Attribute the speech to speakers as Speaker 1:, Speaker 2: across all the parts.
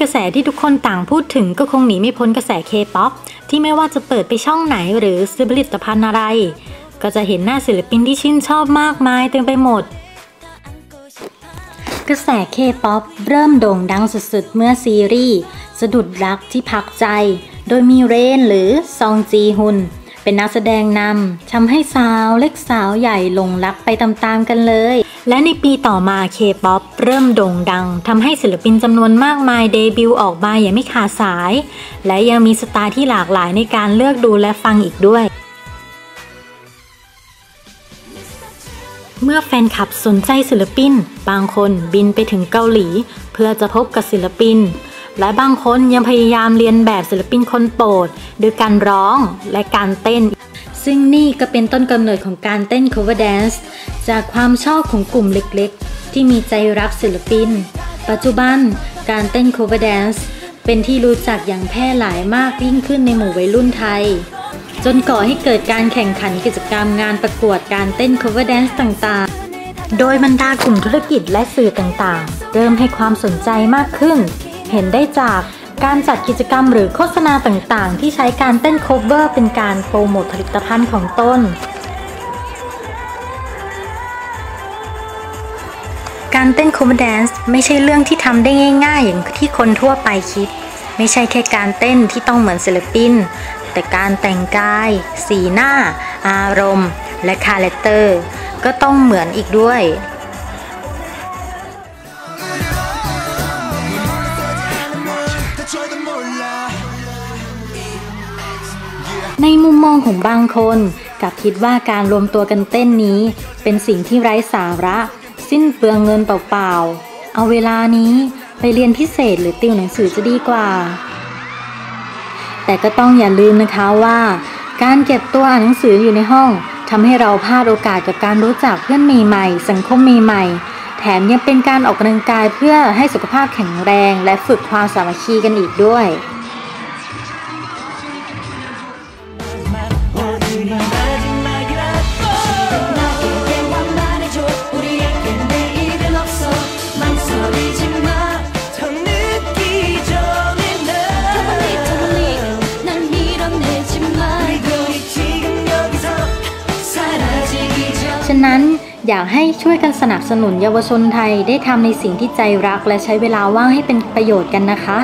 Speaker 1: กระแสที่ทุกคนต่างพูดถึงก็คงหนีไม่พ้นกระแสเคป๊อปที่ไม่ว่าจะเปิดไปช่องไหนหรือซื้อผลิตภัณฑ์อะไร ก็จะเห็นหน้าศิลปินที่ชื่นชอบมากมายเต็มไปหมด กระแสเคป๊อปเริ่มโด่งดังสุดๆ เมื่อซีรีส์ สะดุดรักที่พักใจ โดยมีเรนหรือซองจีฮุน เป็นนักแสดงนำทำให้สาวเล็กสาวใหญ่หลงรักไปตามๆกันเลย และในปีต่อมาเคป๊อปเริ่มโด่งดังทำให้ศิลปินจำนวนมากมายเดบิวต์ออกมาอย่างไม่ขาดสาย และยังมีสไตล์ที่หลากหลายในการเลือกดูและฟังอีกด้วยเมื่อแฟนคลับสนใจศิลปิน บางคนบินไปถึงเกาหลี เพื่อจะพบกับศิลปิน และบางคนยังพยายามเรียนแบบศิลปินคนโปรดโดยการร้องและการเต้น ซึ่งนี่ก็เป็นต้นกำเนิดของการเต้น cover dance จากความชอบของกลุ่มเล็กๆ ที่มีใจรักศิลปิน ปัจจุบันการเต้น cover dance เป็นที่รู้จักอย่างแพร่หลายมากยิ่งขึ้นในหมู่วัยรุ่นไทย จนก่อให้เกิดการแข่งขันกิจกรรมงานประกวดการเต้น cover dance ต่างๆ โดยบรรดากลุ่มธุรกิจและสื่อต่างๆ เริ่มให้ความสนใจมากขึ้น เห็นได้จากการจัดกิจกรรมหรือโฆษณาต่างๆ ที่ใช้การเต้น cover เป็นการโปรโมทผลิตภัณฑ์ของตนการเต้น cover dance ไม่ใช่เรื่องที่ทำได้ง่ายๆ อย่างที่คนทั่วไปคิด ไม่ใช่แค่การเต้นที่ต้องเหมือนศิลปิน แต่การแต่งกาย สีหน้า อารมณ์ และคาแรคเตอร์ ก็ต้องเหมือนอีกด้วย ในมุมมองของบางคนกับคิดว่าการรวมตัวกันเต้นนี้ เป็นสิ่งที่ไร้สาระ สิ้นเปลืองเงินเปล่าๆ เอาเวลานี้ไปเรียนพิเศษหรือติวหนังสือจะดีกว่า แต่ก็ต้องอย่าลืมนะคะว่า การเก็บตัวอ่านหนังสืออยู่ในห้องทำให้เราพลาดโอกาสกับการรู้จักเพื่อนใหม่ๆสังคมใหม่ๆแถมยังเป็นการออกกำลังกายเพื่อให้สุขภาพแข็งแรง และฝึกความสามัคคีกันอีกด้วย อยากให้ช่วยกันสนับสนุนเยาวชนไทยได้ทำในสิ่งที่ใจรักและใช้เวลาว่างให้เป็นประโยชน์กันนะคะ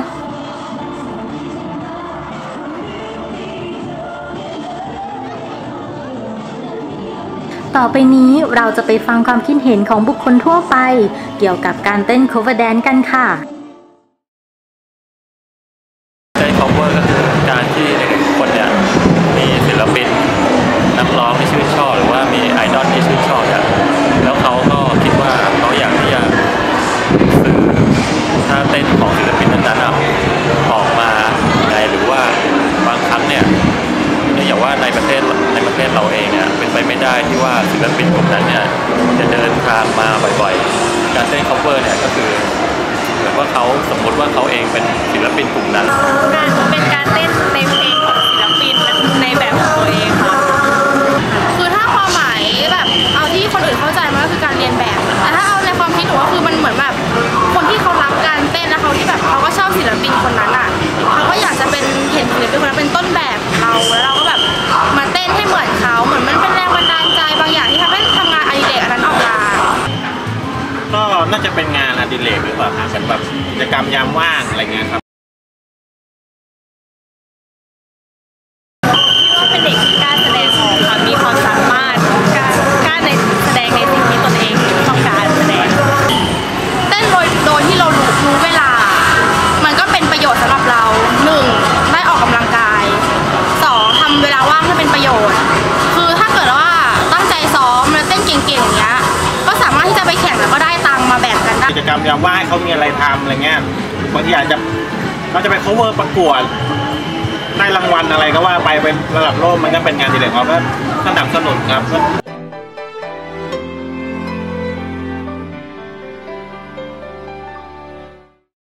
Speaker 1: ต่อไปนี้เราจะไปฟังความคิดเห็นของบุคคลทั่วไป เกี่ยวกับการเต้น cover dance กันค่ะ
Speaker 2: เต้น cover ก็คือการที่เด็กทุกคนเนี่ยมีศิลปินนักร้องที่ชื่นชอบหรือว่ามีไอดอลที่ชื่นชอบเนี่ยแล้ว เขาก็คิดว่าเขาอยากที่จะสื่อท่าเต้นของศิลปินนั้นๆออกมาไงหรือว่าบางครั้งเนี่ยเนื่องจากว่าในประเทศในประเทศเราเองเนี่ยเป็นไปไม่ได้ที่ว่าศิลปินกลุ่มนั้นเนี่ยจะเดินทางมาบ่อยๆ การเต้น cover เนี่ยก็คือเหมือนว่าเขาสมมติว่าเขาเองเป็นศิลปินกลุ่มนั้น
Speaker 3: เป็นการ หรือเปล่า
Speaker 4: ครับเป็นแบบกิจกรรมยามว่างอะไรเงี้ยครับ
Speaker 3: ว่าเป็นเด็กที่กล้าแสดงออกค่ะมีความสามารถ กิจกร
Speaker 4: รมยามว่างเขามีอะไรทำอะไรเงี้ยบางทีอาจจะเราจะไป cover ประกวดได้รางวัลอะไรก็ว่าไปเป็นระดับโลกมันก็เป็นงานดีเรกเขาก็สนับสนุนครับ